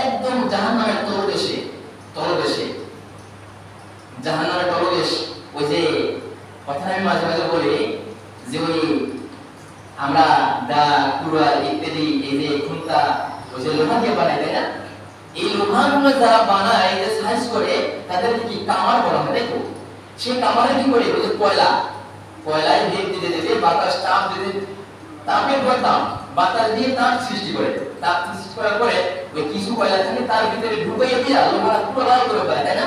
একদম জাহান্নামের তলদেশে তলদেশে। জাহান্নামের তলদেশ, ওই যে কথা আমি মাঝে মাঝে বলি যে ওই আমরা দা কুড়া ইত্যাদি, এই যে খুন্তা, ওই যে লোহা দিয়ে বানাই তাই না? এই লোহাগুলো যারা বানায় যে সাইজ করে তাদের কি কামার বলা হয় দেখো সেই কামারে কি করে? ওই যে কয়লা। কয়লায় ভেদ দিতে দিতে বাতাস, তাপ দিতে, তাপের পর তাপ, বাতাস দিয়ে তাপ সৃষ্টি করে। তাপ সৃষ্টি করার পরে ওই কিছু কয়লা থাকে তার ভিতরে ঢুকাইয়ে দিয়ে লোহারা পুরো লাল করে ফেলে, তাই না?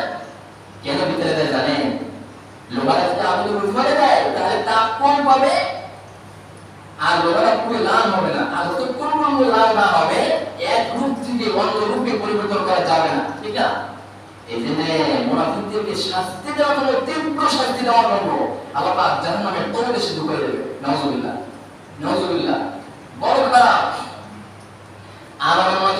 কেন ভিতরে দেয় জানেন? লোহারা যদি আগুন উপরে দেয়, তাহলে তাপ কম পাবে আর লোহারা পুরো লাল হবে না। আর যতক্ষণ পর্যন্ত লাল না হবে, এক রূপ থেকে অন্য রূপে পরিবর্তন করা যাবে না, ঠিক না? এই জন্য মুনাফিকদেরকে শাস্তি দেওয়ার জন্য, তীব্র শাস্তি দেওয়ার জন্য আল্লাহ জাহান্নামের তলদেশে ঢুকিয়ে দেবে। নাউজুবিল্লাহ। নাউজুবিল্লাহ। বড় খারাপ।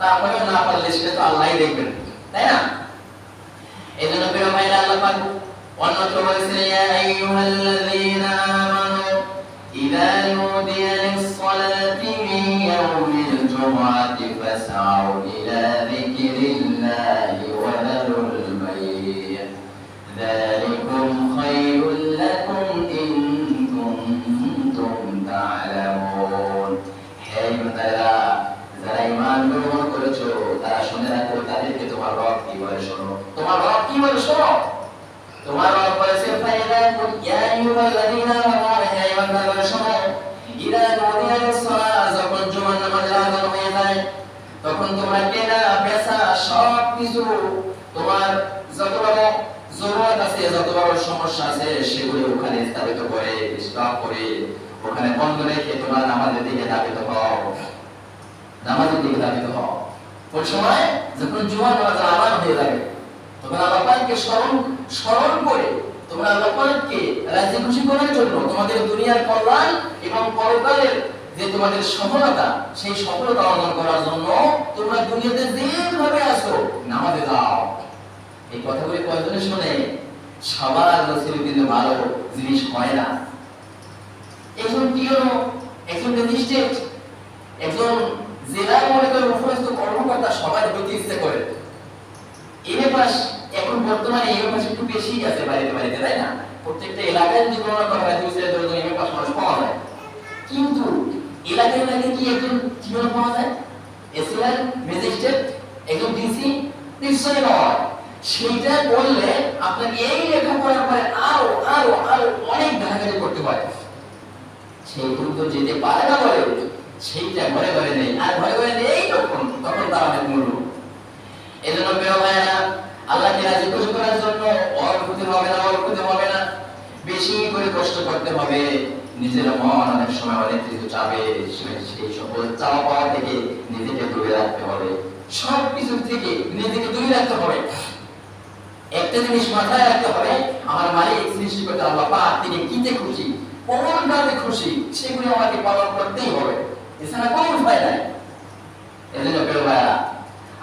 তারপরে না পারলে সেটা তো আল্লাহই দেখবেন তাই না এই জন্য প্রিয় ভাইরা আল্লাহ পাক অন্যত্র বলেছেন ইয়া আইয়ুহাল্লাযীনা আমানু ইযা নুদিয়া লিস-সালাতি মিন ইয়াউমিল জুমআতি ফাসআউ ইলা যিকরিল্লাহি ওয়া যারুল বাইয় যালিকুম তোমার যত বড় জরুরত আছে, যত বড় সমস্যা আছে, সেগুলো ওখানে স্থাপিত করে স্টক করে ওখানে বন্ধ রেখে তোমরা নামাজের দিকে ধাবিত হও। নামাজের দিকে ধাবিত হও। ওই সময় যখন জুমার নামাজের আরাম হয়ে যাবে তখন আল্লাহ স্মরণ স্মরণ করে তোমরা আল্লাহ পাককে রাজি খুশি করার জন্য তোমাদের দুনিয়ার কল্যাণ এবং পরকালের যে তোমাদের সফলতা, সেই সফলতা অর্জন করার জন্য তোমরা দুনিয়াতে যেভাবে আসো নামাজে যাও। এই কথাগুলি কয়জনে শুনে? সবার নসিবে কিন্তু ভালো জিনিস হয় না। একজন একজন ম্যাজিস্ট্রেট একজন মনে করেন উপরস্থ কর্মকর্তা সবাই হইতে ইচ্ছে করে। এমএ পাস এখন বর্তমানে এমএ পাস একটু বেশি আছে বাড়িতে বাড়িতে, তাই না? প্রত্যেকটা এলাকায় যদি করা হয় দুই মানুষ পাওয়া যায়। কিন্তু এলাকায় এলাকায় কি একজন জীবন পাওয়া যায় এসিআর ম্যাজিস্ট্রেট, একজন ডিসি? নিশ্চয়ই নয়। সেইটা করলে আপনাকে এই লেখাপড়ার পরে আরও আরও আরও অনেক ঘাটাঘাটি করতে হয়। সেইগুলো তো যেতে পারে না বলে, সেইটা ঘরে ঘরে নেই। আর ঘরে ঘরে নেই তখন তখন তার অনেক মূল্য। এই জন্য প্রিয় ভাইয়েরা আল্লাহকে রাজি খুশি করার জন্য অল্প হবে না অল্প হবে না। বেশি করে কষ্ট করতে হবে। নিজের মন অনেক সময় অনেক কিছু চাবে সেই সকল চাওয়া পাওয়া থেকে নিজেকে দূরে রাখতে হবে। সব কিছু থেকে নিজেকে দূরে রাখতে হবে। একটা জিনিস মাথায় রাখতে হবে, আমার মালিক সৃষ্টিকর্তা আল্লাহ পাক তিনি কিতে খুশি, কোন কাজে খুশি, সেগুলো আমাকে পালন করতেই হবে। এছাড়া কোনো উপায় নাই। এজন্য প্রিয় ভাইরা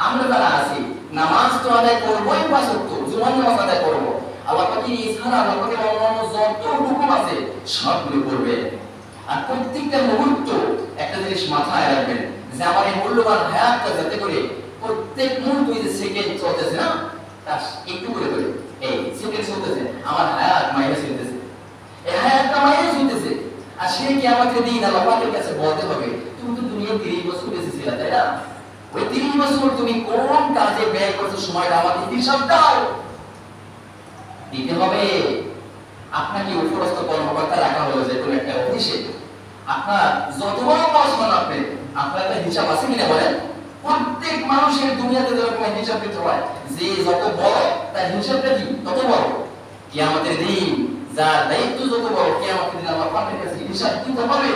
আমরা যারা আছি, নামাজ তো আদায় করবোই পাঁচ জুমার নামাজ আদায় করব। আল্লাহ পাকের এছাড়া আল্লাহ পাকের অন্যান্য যত হুকুম আছে, সবগুলো করবে। আর প্রত্যেকটা মুহূর্ত একটা জিনিস মাথায় রাখবেন, যে আমার এই মূল্যবান হায়াতটা যাতে করে প্রত্যেক মুহূর্ত যে সেকেন্ড চলতেছে না, তার একটু করে করে, এই সেকেন্ড চলতেছে, আমার হায়াত মাইনাস হইতেছে। এই হায়াতটা মাইনাস হইতেছে। আর সে কি আমাকে দিন আল্লাহ পাকের কাছে বলতে হবে, তুমি তো দুনিয়া তিরিশ বছর বেঁচে ছিলে, তাই না? ওই তিরিশ বছর তুমি কোন কাজে ব্যয় করছ সময়টা আমাকে হিসাব দাও। দিতে হবে। আপনাকে উপরস্থ কর্মকর্তা রাখা হলো যে কোনো একটা অফিসে। আপনার যত বড় পড়াশোনা আপনি, আপনার একটা হিসাব আছে কিনা বলেন? প্রত্যেক মানুষের দুনিয়াতে যেরকম হিসাব দিতে হয়, যে যত বড় তার হিসাবটা কি? তত বড়। আমাদের দিন যার দায়িত্ব যত বড়, কিয়ামতের দিন আমার পাপের কাছে হিসাব দিতে হবে।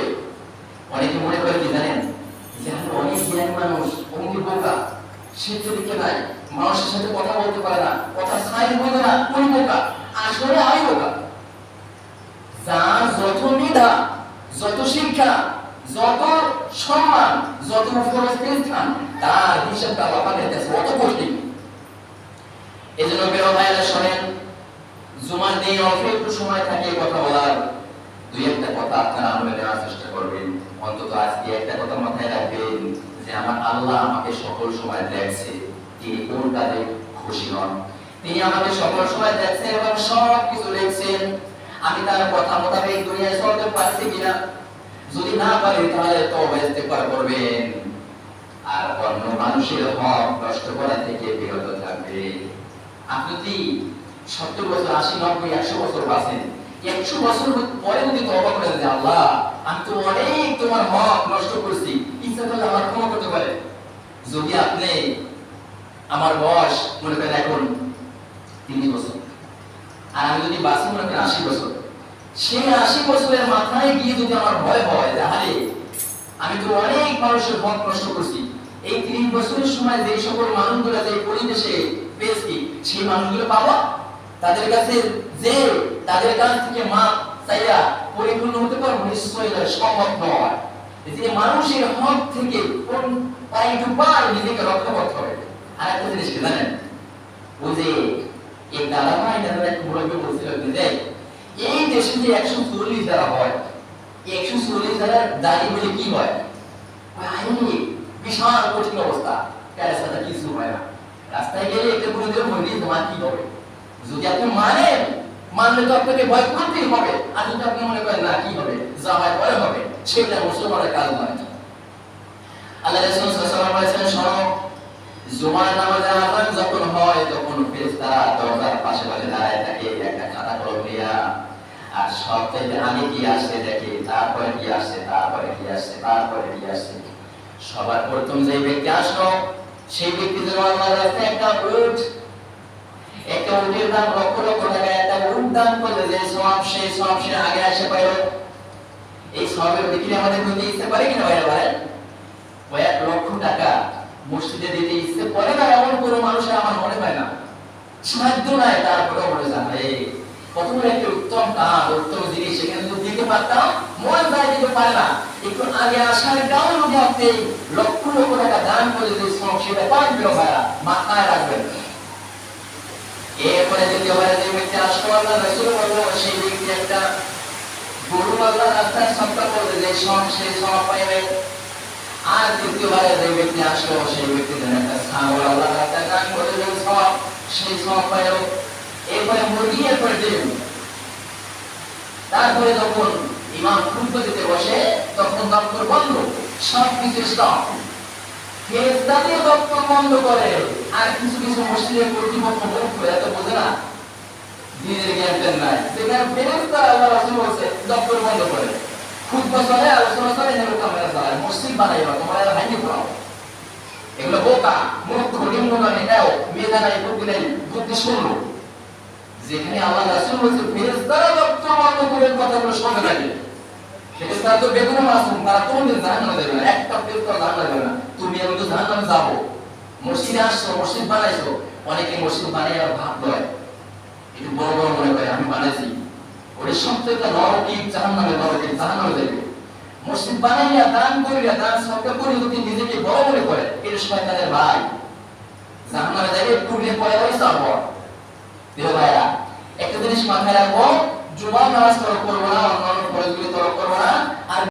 অনেকে মনে করে কি জানেন? যে অনেক জ্ঞানী মানুষ অমনি বোকা, সে চরিত্র নাই মানুষের সাথে কথা বলতে পারে না। কথা সাইড বলবে না কোন বোকা আসলে আমি বোকা যার যত মেধা, যত শিক্ষা, যত সম্মান, যত স্থান তার হিসাবটা আল্লাহ পাকের কাছে অত কঠিন। এই জন্য প্রিয় ভাইরা শোনেন, জুমার দিন অল্প একটু সময় থাকে কথা বলার দুই একটা কথা আপনারা আমলে নেওয়ার চেষ্টা করবেন। অন্তত আজকে একটা কথা মাথায় রাখবেন যে আমার আল্লাহ আমাকে সকল সময় দেখছে। তিনি কোন কাজে খুশি হন তিনি আমাকে সকল সময় দেখছেন এবং সব কিছু দেখছেন আমি তার কথা মোতাবেক দুনিয়ায় চলতে পারছি কিনা, যদি না পারি তাহলে তওবা ইস্তেগফার করবেন। আর অন্য মানুষের হক নষ্ট করা থেকে বিরত থাকবেন আপনি যদি সত্তর বছর, আশি, নব্বই, একশো বছর বাঁচেন, একশো বছর পরে যদি তবা করেন যে আল্লাহ, আমি তো অনেক তোমার হক নষ্ট করছি, ইচ্ছা করলে আমার ক্ষমা করতে পারে যদি আপনি আমার বয়স মনে করেন এখন তিরিশ বছর। আর আমি যদি বাঁচি, মনে করেন আশি বছর। সেই আশি বছরের মাথায় গিয়ে যদি আমার ভয় হয় তাহলে আমি তো অনেক মানুষের হক নষ্ট করছি। এই তিরিশ বছরের সময় যে সকল মানুষগুলো যে পরিবেশে পেয়েছি, সেই মানুষগুলো পাবো তাদের কাছে যে তাদের কাছ থেকে মা চাইয়া পরিপূর্ণ হতে পারব, নিশ্চয়ই এটা সম্ভব নয়। যে মানুষের হক থেকে কোন পাই টু নিজেকে রক্ষা করতে হবে আর একটা জিনিস কি জানেন? ওই যে এই দাদা ভাই দাদা এক মুরব্বী বলছিল যে, এই দেশে যে একশো চল্লিশ দ্বারা হয়, একশো চল্লিশ দ্বারা দাঁড়ি বলে কি হয়? বিশাল কঠিন অবস্থা। ক্যারেসাটা কিছু হয় না। রাস্তায় গেলে একটা করে দিলে বলি তোমার কি হবে? যদি আপনি মানেন, মানলে তো আপনাকে ভয় করতেই হবে। আর যদি আপনি মনে করেন, না, কি হবে? যা হয় পরে হবে। সেটা মুসলমানের কাজ নয় আল্লাহ রাসূল সাল্লাল্লাহু আলাইহি জুমার নামাজের আযান যখন হয়, তখন ফেরেশতারা দরজার পাশে পাশে দাঁড়ায় থাকে, একটা খাতা কলম নিয়ে আর সব থেকে আগে কি আসছে দেখে, তারপরে কি আসছে, তারপরে কি আসছে, তারপরে কি আসছে। সবার প্রথম যে ব্যক্তি আসলো, সেই ব্যক্তি যেন আল্লাহর রাস্তায় একটা উট, একটা উটের দাম লক্ষ লক্ষ টাকা, একটা উট দান করলে যে সব সেই সব সে আগে আসে পাইল। এই সবের বিক্রি আমাদের দিতে ইচ্ছে পারে কিনা ভাইরা বলেন? কয়েক লক্ষ টাকা। মসজিদে দিতে ইচ্ছে করে না, এমন কোনো মানুষের আমার মনে হয় না। সাহায্য নাই, তারপরেও মনে যায় বড় একটা উত্তম কাজ, উত্তম জিনিস সেখানে যদি দিতে পারতাম, মন যায় দিতে পারে না। একটু আগে আসার লক্ষ লক্ষ টাকা দান করে সেটা ভাইরা, মাথায় রাখবেন। এরপরে যদি যে ব্যক্তি বলল সেই ব্যক্তি একটা গরু আল্লাহ রাস্তায় সপ্তাহ করবে যে সব সেই আর দ্বিতীয়বারে যে ব্যক্তি আসলো সেই ব্যক্তি তারপরে যখন ইমাম খুদ্ দিতে বসে, তখন দপ্তর বন্ধ সব কিছু স্টপ দপ্তর বন্ধ করে। আর কিছু কিছু মসজিদের কর্তৃপক্ষ এত বোঝে না। দিনের জ্ঞান নাই। সেখানে ফেরেশতা আল্লাহ রাসূল বলছে, দপ্তর বন্ধ করে। খুতবা চলে আলোচনা চলে এগুলো ক্যামেরা চালায় মসজিদ তোমরা বোকা মূর্খ নিম্নগামী এও মেধা নাই বুদ্ধি নাই বুদ্ধি শুনলো যেখানে আল্লাহ রাসূল বলছে ফেরেশতারা বন্ধ করে কথাগুলো শুনতে থাকে ফেরেশতারা তো বেগুনে মাসুম তারা কোনদিন জাহান্নামে না একটা না তুমি আমি তো জাহান্নামে যাব মসজিদে বানাইছো অনেকে মসজিদ বানাই ভাব দেয় একটু বড় বড় মনে করে আমি বানাইছি ওই সম্পর্কে নরকিক জাহান্নামে নরকিক জাহান্নামে যাবে মসজিদ বানাইয়া দান করিয়া দান সবটা করে নিজেকে বড় মনে করে এটা শয়তানের ভাই জাহান্নামে যাবে পুড়িয়ে পরে ওই সাবর প্রিয় ভাইরা একটা জিনিস মাথায় রাখব, জুমার নামাজ তরফ করব না, অন্যান্য ফরজগুলি তরফ করব না, আর